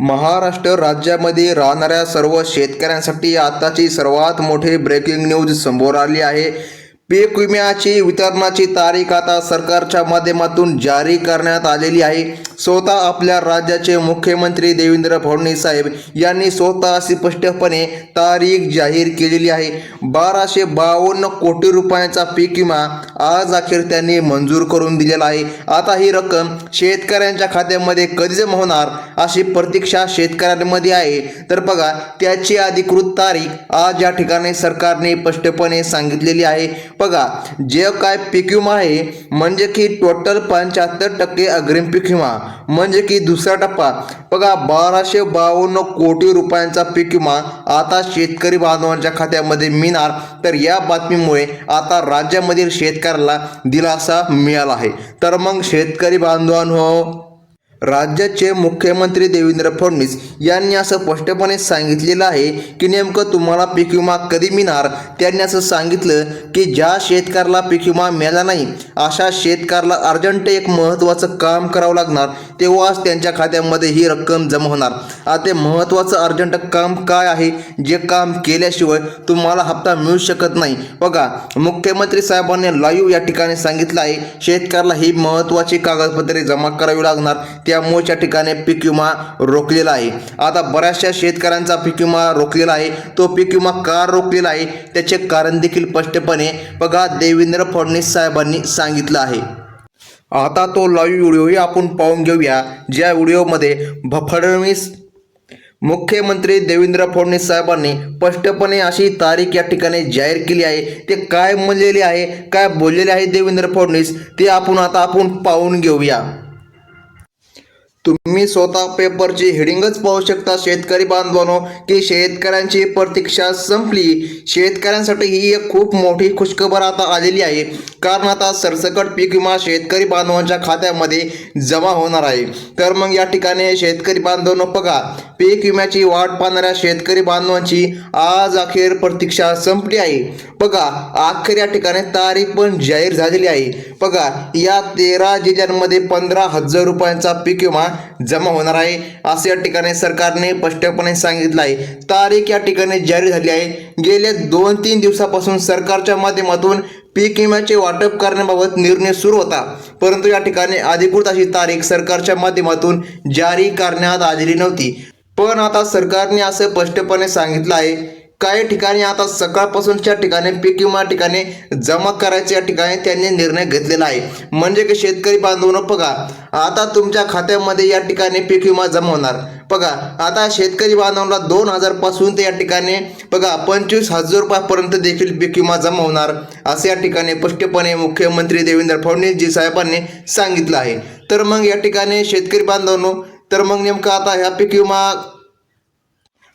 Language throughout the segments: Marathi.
महाराष्ट्र राज्यामध्ये राहणाऱ्या सर्व शेतकऱ्यांसाठी आताची सर्वात मोठी ब्रेकिंग न्यूज समोर आली आहे. पीक विम्याची वितरणाची तारीख आता सरकारच्या माध्यमातून जारी करण्यात आलेली आहे. स्वतः आपल्या राज्याचे मुख्यमंत्री देवेंद्र फडणवीस साहेब यांनी स्वतः स्पष्टपणे तारीख जाहीर केलेली आहे. बाराशे बावन्न कोटी रुपयांचा पीक विमा आज अखेर त्यांनी मंजूर करून दिलेला आहे. आता ही रक्कम शेतकऱ्यांच्या खात्यामध्ये कधी जमा होणार अशी प्रतीक्षा शेतकऱ्यांमध्ये आहे. तर बघा त्याची अधिकृत तारीख आज या ठिकाणी सरकारने स्पष्टपणे सांगितलेली आहे. बघा जे काय पीक विमा आहे म्हणजे की टोटल पंच्याहत्तर टक्के अग्रिम पीक विमा. म्हणजे की दुसरा टप्पा. बघा बाराशे बावन्न कोटी रुपयांचा पीक विमा आता शेतकरी बांधवांच्या खात्यामध्ये मिळणार. तर या बातमीमुळे आता राज्यामधील शेतकऱ्याला दिलासा मिळाला आहे. तर मग शेतकरी बांधवांनो राज्याचे मुख्यमंत्री देवेंद्र फडणवीस यांनी असं स्पष्टपणे सांगितलेलं आहे की नेमकं तुम्हाला पीक विमा कधी मिळणार? त्यांनी असं सांगितलं की ज्या शेतकऱ्याला पीक विमा मिळाला नाही अशा शेतकऱ्याला अर्जंट एक महत्त्वाचं काम करावं लागणार. तेव्हाच त्यांच्या खात्यामध्ये ही रक्कम जमा होणार. आता ते महत्त्वाचं अर्जंट काम काय आहे? जे काम केल्याशिवाय तुम्हाला हप्ता मिळू शकत नाही. बघा मुख्यमंत्री साहेबांनी लाईव्ह या ठिकाणी सांगितलं आहे शेतकऱ्याला ही महत्त्वाची कागदपत्रे जमा करावी लागणार. त्या त्या ठिकाणी पीक विमा रोखलेला आहे. आता बऱ्याचशा शेतकऱ्यांचा पीक विमा रोखलेला आहे. तो पीक विमा का रोखलेला आहे? त्याचे कारण देखील स्पष्टपणे बघा देवेंद्र फडणवीस साहेबांनी सांगितलं आहे. आता तो लाईव्ह व्हिडिओही आपण पाहून घेऊया. ज्या व्हिडिओमध्ये फडणवीस मुख्यमंत्री देवेंद्र फडणवीस साहेबांनी स्पष्टपणे अशी तारीख या ठिकाणी जाहीर केली आहे. ते काय म्हणलेले आहे? काय बोललेले आहे देवेंद्र फडणवीस? ते आपण आता आपण पाहून घेऊया. तुम्ही स्वतः पेपरची हेडिंगच पाहू शकता शेतकरी बांधवांनो की शेतकऱ्यांची प्रतीक्षा संपली. शेतकऱ्यांसाठी ही एक खूप मोठी खुशखबर आता आलेली आहे. कारण आता सरसकट पीक विमा शेतकरी बांधवांच्या खात्यामध्ये जमा होणार आहे. तर मग या ठिकाणी शेतकरी बांधवांनो बघा पीक विम्याची वाट पाहणाऱ्या शेतकरी बांधवांची आज अखेर प्रतीक्षा संपली आहे. बघा अखेर या ठिकाणी तारीख पण जाहीर झालेली आहे. बघा या तेरा जिल्ह्यांमध्ये पंधरा हजार रुपयांचा पीक विमा जमा होणार आहे. असे या ठिकाणी सरकारने स्पष्टपणे सांगितलं आहे. तारीख या ठिकाणी जारी झाली आहे. गेल्या दोन तीन दिवसापासून सरकारच्या माध्यमातून पीक विम्याचे वाटप करण्याबाबत निर्णय सुरू होता. परंतु या ठिकाणी अधिकृत अशी तारीख सरकारच्या माध्यमातून जारी करण्यात आलेली नव्हती. पण आता सरकारने असं स्पष्टपणे सांगितलं आहे. काही ठिकाणी आता सकाळपासूनच्या ठिकाणी पीक विमा ठिकाणी जमा करायच्या ठिकाणी त्यांनी निर्णय घेतलेला आहे. म्हणजे की शेतकरी बांधवनं बघा आता तुमच्या खात्यामध्ये या ठिकाणी पीक विमा जमा होणार. बघा आता शेतकरी बांधवांना दोन हजारपासून ते या ठिकाणी बघा पंचवीस हजार रुपयापर्यंत देखील पीक विमा जमा होणार असे या ठिकाणी स्पष्टपणे मुख्यमंत्री देवेंद्र फडणवीसजी साहेबांनी सांगितलं आहे. तर मग या ठिकाणी शेतकरी बांधवांनो तर मग नेमकं आता ह्या पीक विमा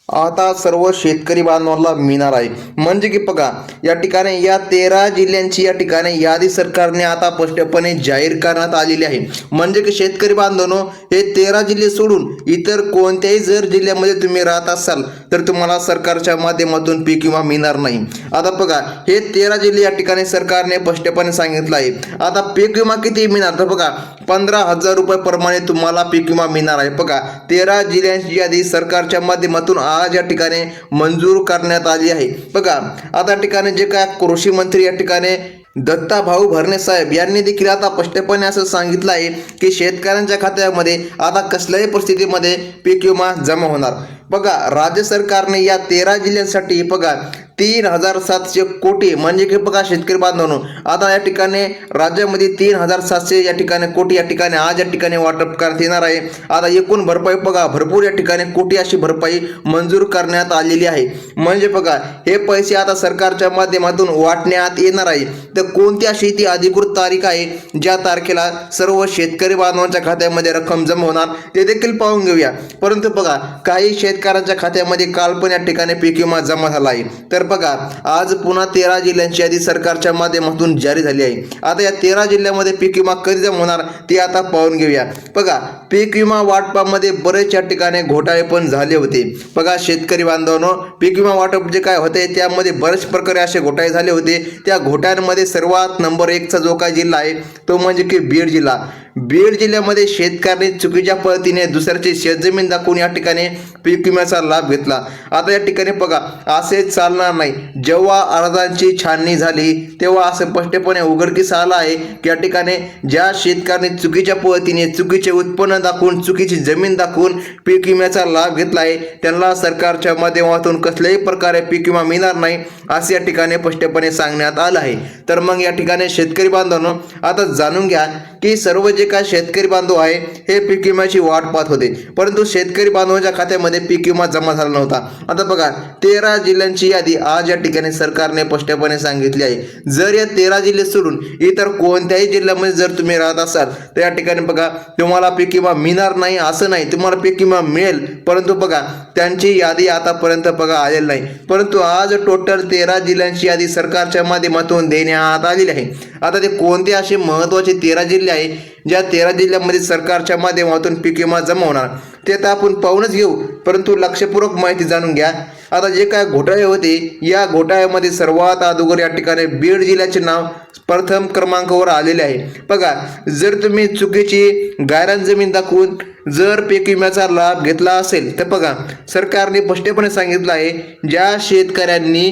आता सर्व शेतकरी बांधवांना मिळणार आहे. म्हणजे की बघा या ठिकाणी या तेरा जिल्ह्यांची या ठिकाणी यादी सरकारने आता स्पष्टपणे जाहीर करण्यात आलेली आहे. म्हणजे की शेतकरी बांधवांनो हे तेरा जिल्हे सोडून इतर कोणत्याही जर जिल्ह्यामध्ये तुम्ही राहत असाल तर तुम्हाला सरकारच्या माध्यमातून पीक विमा मिळणार नाही. आता बघा हे तेरा जिल्हे या ठिकाणी सरकारने स्पष्टपणे सांगितलं आहे. आता पीक विमा किती मिळणार? तर बघा पंधरा हजार रुपये प्रमाणे तुम्हाला पीक विमा मिळणार आहे. बघा तेरा जिल्ह्यांची यादी सरकारच्या माध्यमातून आज या ठिकाणी मंजूर करण्यात आली आहे. बघा आता ठिकाणी जे काय कृषी मंत्री या ठिकाणी दत्ता भाऊ भरणे साहेब यांनी देखील आता स्पष्टपणे असं सांगितलं आहे की शेतकऱ्यांच्या खात्यामध्ये आता कसल्याही परिस्थितीमध्ये पीक विमा जमा होणार. बघा राज्य सरकारने या तेरा जिल्ह्यांसाठी बघा तीन हजार सातशे कोटी. म्हणजे की बघा शेतकरी बांधवांनो आता या ठिकाणी राज्यामध्ये तीन हजार सातशे या ठिकाणी कोटी या ठिकाणी आज या ठिकाणी वाटप करण्यात येणार आहे. आता एकूण भरपाई बघा भरपूर या ठिकाणी कोटी अशी भरपाई मंजूर करण्यात आलेली आहे. म्हणजे बघा हे पैसे आता सरकारच्या माध्यमातून वाटण्यात येणार आहे. तर कोणती अशी ती अधिकृत तारीख आहे ज्या तारखेला सर्व शेतकरी बांधवांच्या खात्यामध्ये रक्कम जमा होणार ते देखील पाहून घेऊया. परंतु बघा काही शेतकऱ्यांच्या खात्यामध्ये काल पण या ठिकाणी पीक विमा जमा झाला आहे. तर बघा आज पुन्हा तेरा जिल्ह्यांची यादी सरकारच्या माध्यमातून जारी झाली आहे. आता या तेरा जिल्ह्यामध्ये पीक विमा कधी जमा होणार ते आता पाहून घेऊया. बघा पीक विमा वाटपामध्ये बरेच या ठिकाणी घोटाळे पण झाले होते. बघा शेतकरी बांधवांनो पीक विमा वाटप जे काय होते त्यामध्ये बरेच प्रकारे असे घोटाळे झाले होते. त्या घोटाळ्यांमध्ये सर्वात नंबर एकचा जो काय जिल्हा आहे तो म्हणजे की बीड जिल्हा. बीड जिल्ह्यामध्ये शेतकऱ्यांनी चुकीच्या पद्धतीने दुसऱ्याची शेतजमीन दाखवून या ठिकाणी पीक विम्याचा लाभ घेतला. आता या ठिकाणी बघा असे चालणार नाही. जेव्हा अर्जांची छाननी झाली तेव्हा असं स्पष्टपणे उघडकीस आलं आहे की या ठिकाणी ज्या शेतकऱ्यांनी चुकीच्या पद्धतीने चुकीचे उत्पन्न दाखवून चुकीची जमीन दाखवून पीक विम्याचा लाभ घेतला आहे त्यांना सरकारच्या माध्यमातून कसल्याही प्रकारे पीक विमा मिळणार नाही असं या ठिकाणी स्पष्टपणे सांगण्यात आलं आहे. तर मग या ठिकाणी शेतकरी बांधवांनो आता जाणून घ्या की सर्व जे काय शेतकरी बांधव आहे हे पीक विम्याची वाट पाहत होते. परंतु शेतकरी बांधवांच्या खात्यामध्ये पीक विमा जमा झाला नव्हता. आता बघा तेरा जिल्ह्यांची यादी आज या ठिकाणी सरकारने स्पष्टपणे सांगितली आहे. जर या तेरा जिल्हे सोडून इतर कोणत्याही जिल्ह्यामध्ये जर तुम्ही राहत असाल तर या ठिकाणी बघा तुम्हाला पीक विमा मिळणार नाही असं नाही. तुम्हाला पीक विमा मिळेल परंतु बघा त्यांची यादी आतापर्यंत बघा आलेली नाही. परंतु आज टोटल तेरा जिल्ह्यांची यादी सरकारच्या माध्यमातून देण्यात आलेली आहे. आता ते कोणते असे महत्त्वाचे तेरा जिल्हे आहे ज्या तेरा जिल्ह्यामध्ये सरकारच्या माध्यमातून पीक विमा जमा होणार ते तर आपण पाहूनच घेऊ. परंतु लक्षपूर्वक माहिती जाणून घ्या. आता जे काय घोटाळे होते या घोटाळ्यामध्ये सर्वात अगोदर या ठिकाणी बीड जिल्ह्याचे नाव प्रथम क्रमांकावर आलेले आहे. बघा जर तुम्ही चुकीची गायरान जमीन दाखवून जर पीक विम्याचा लाभ घेतला असेल तर बघा सरकारने स्पष्टपणे सांगितलं आहे ज्या शेतकऱ्यांनी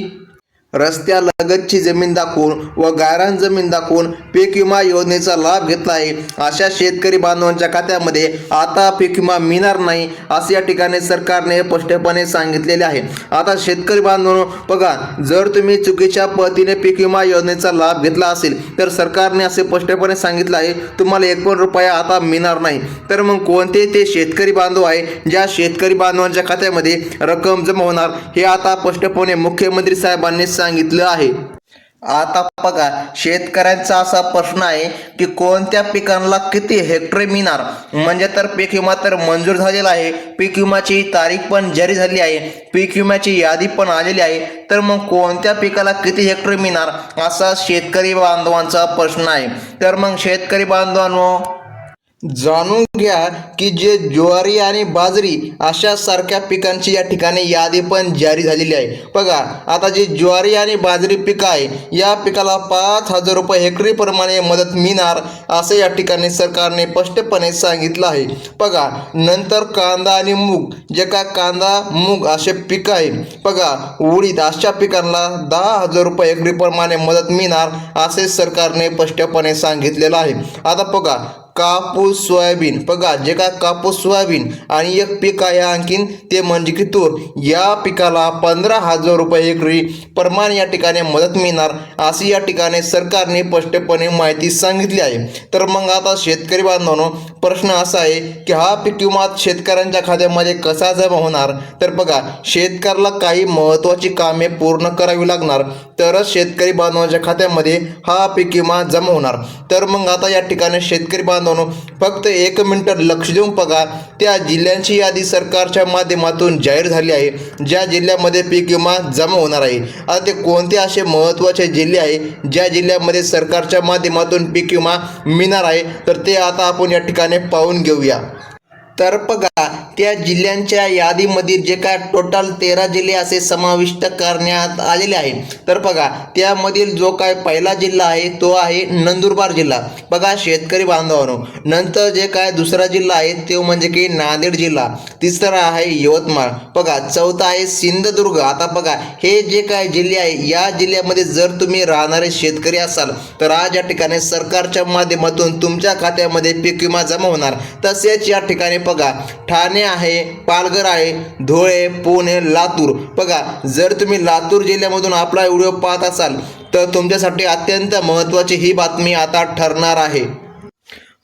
रस्त्यालगतची जमीन दाखवून व गायरान जमीन दाखवून पीक विमा योजनेचा लाभ घेतला आहे अशा शेतकरी बांधवांच्या खात्यामध्ये आता पीक विमा मिळणार नाही असे या ठिकाणी सरकारने स्पष्टपणे सांगितलेले आहे. आता शेतकरी बांधवांनो बघा जर तुम्ही चुकीच्या पद्धतीने पीक विमा योजनेचा लाभ घेतला असेल तर सरकारने असे स्पष्टपणे सांगितलं आहे तुम्हाला एक पण रुपया आता मिळणार नाही. तर मग कोणते ते शेतकरी बांधव आहे ज्या शेतकरी बांधवांच्या खात्यामध्ये रक्कम जमा होणार हे आता स्पष्टपणे मुख्यमंत्री साहेबांनी सांगितलं आहे. आता बघा शेतकऱ्यांचा असा प्रश्न आहे की कोणत्या पिकांना किती हेक्टर मिळणार? म्हणजे तर पीक विमा तर मंजूर झालेला आहे. पीक विम्याची तारीख पण जारी झाली आहे. पीक विम्याची यादी पण आलेली आहे. तर मग कोणत्या पिकाला किती हेक्टर मिळणार? असा शेतकरी बांधवांचा प्रश्न आहे. तर मग शेतकरी बांधवांनो जाणून घ्या की जे ज्वारी आणि बाजरी अशा सारख्या पिकांची या ठिकाणी यादी पण जारी झालेली आहे. बघा आता जे ज्वारी आणि बाजरी पिकं आहे या पिकाला पाच हजार रुपये हेक्टरी प्रमाणे मदत मिळणार असं या ठिकाणी सरकारने स्पष्टपणे सांगितलं आहे. बघा नंतर कांदा आणि मूग जे का कांदा मूग असे पीक आहे बघा उडीद अशा पिकांना दहा हजार रुपये हेक्टरी प्रमाणे मदत मिळणार असे सरकारने स्पष्टपणे सांगितलेलं आहे. आता बघा कापूस सोयाबीन. बघा जे काय कापूस सोयाबीन आणि एक पीक आहे आणखीन ते म्हणजे की तूर. या पिकाला पंधरा हजार रुपये एकरी प्रमाण या ठिकाणी मदत मिळणार अशी या ठिकाणी सरकारने स्पष्टपणे माहिती सांगितली आहे. तर मग आता शेतकरी बांधवांनो प्रश्न असा आहे की हा पीक विमा शेतकऱ्यांच्या खात्यामध्ये कसा जमा होणार? तर बघा शेतकऱ्याला काही महत्त्वाची कामे पूर्ण करावी लागणार तरच शेतकरी बांधवांच्या खात्यामध्ये हा पीक विमा जमा होणार. तर मग आता या ठिकाणी शेतकरी बांधवांनो फक्त एक मिनटं लक्ष देऊन बघा त्या जिल्ह्यांची यादी सरकारच्या माध्यमातून जाहीर झाली आहे. ज्या जिल्ह्यामध्ये पीक विमा जमा होणार आहे आता ते कोणते असे महत्त्वाचे जिल्हे आहे ज्या जिल्ह्यामध्ये सरकारच्या माध्यमातून पीक विमा मिळणार आहे तर ते आता आपण या ठिकाणी पाहून घेऊया. तर बघा त्या जिल्ह्यांच्या यादीमधील जे काय टोटल तेरा जिल्हे असे समाविष्ट करण्यात आलेले आहे तर बघा त्यामधील जो काय पहिला जिल्हा आहे तो आहे नंदुरबार जिल्हा. बघा शेतकरी बांधवांनो नंतर जे काय दुसरा जिल्हा आहे तो म्हणजे की नांदेड जिल्हा. तिसरा आहे यवतमाळ. बघा चौथा आहे सिंधुदुर्ग. आता बघा हे जे काय जिल्हे आहे या जिल्ह्यामध्ये जर तुम्ही राहणारे शेतकरी असाल तर आज या ठिकाणी सरकारच्या माध्यमातून तुमच्या खात्यामध्ये पीक विमा जमा होणार. तसेच या ठिकाणी बघा ठाणे आहे पालघर आहे धुळे पुणे लातूर. बघा जर तुम्ही लातूर जिल्ह्यामधून आपला व्हिडिओ पाहत असाल तर तुमच्यासाठी अत्यंत महत्त्वाची ही बातमी आता ठरणार आहे.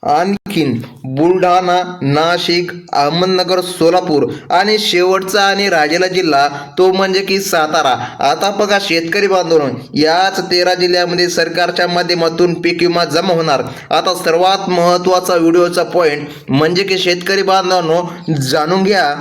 आणखीन बुलढाणा नाशिक अहमदनगर सोलापूर आणि शेवटचा आणि राजेला जिल्हा तो म्हणजे की सातारा. आता बघा शेतकरी बांधवून याच तेरा जिल्ह्यामध्ये सरकारच्या माध्यमातून पीक विमा जमा होणार. आता सर्वात महत्त्वाचा व्हिडिओचा पॉईंट म्हणजे की शेतकरी बांधवांनो जाणून घ्या.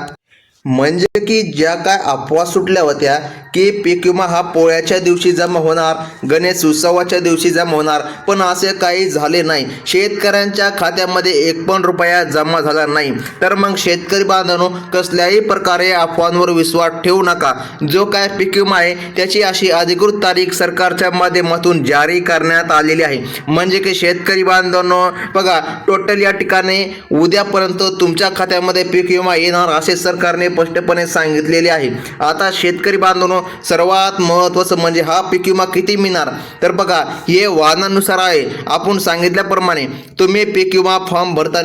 म्हणजे की ज्या काय अफवा सुटल्या होत्या की पीक विमा हा पोळ्याच्या दिवशी जमा होणार गणेश उत्सवाच्या दिवशी जमा होणार पण असे काही झाले नाही. शेतकऱ्यांच्या खात्यामध्ये एक पण रुपया जमा झाला नाही. तर मग शेतकरी बांधवांनो कसल्याही प्रकारे अफवांवर विश्वास ठेवू नका. जो काय पीक विमा आहे त्याची अशी अधिकृत तारीख सरकारच्या माध्यमातून जारी करण्यात आलेली आहे. म्हणजे की शेतकरी बांधवांनो बघा टोटल या ठिकाणी उद्यापर्यंत तुमच्या खात्यामध्ये पीक विमा येणार असे सरकारने स्पष्टपणे सांगितलेले आहे. आता शेतकरी बांधवांनो सर्वात महत्त्वाचं म्हणजे हा पीक विमा किती मिळणार? तर बघा हे वाहनानुसार आहे. आपण सांगितल्याप्रमाणे तुम्ही पीक विमा फॉर्म भरताना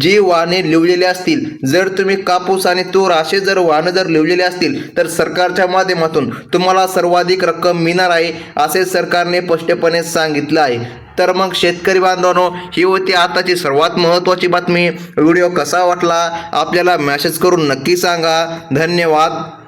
जी वाहने लिवलेली असतील जर तुम्ही कापूस आणि तूर असे जर वाहनं जर लिवलेले असतील तर सरकारच्या माध्यमातून तुम्हाला सर्वाधिक रक्कम मिळणार आहे असे सरकारने स्पष्टपणे सांगितलं आहे. तर मग शेतकरी बांधवांनो ही होती आताची सर्वात महत्त्वाची बातमी. व्हिडिओ कसा वाटला? आपल्याला मॅसेज करून नक्की सांगा. धन्यवाद.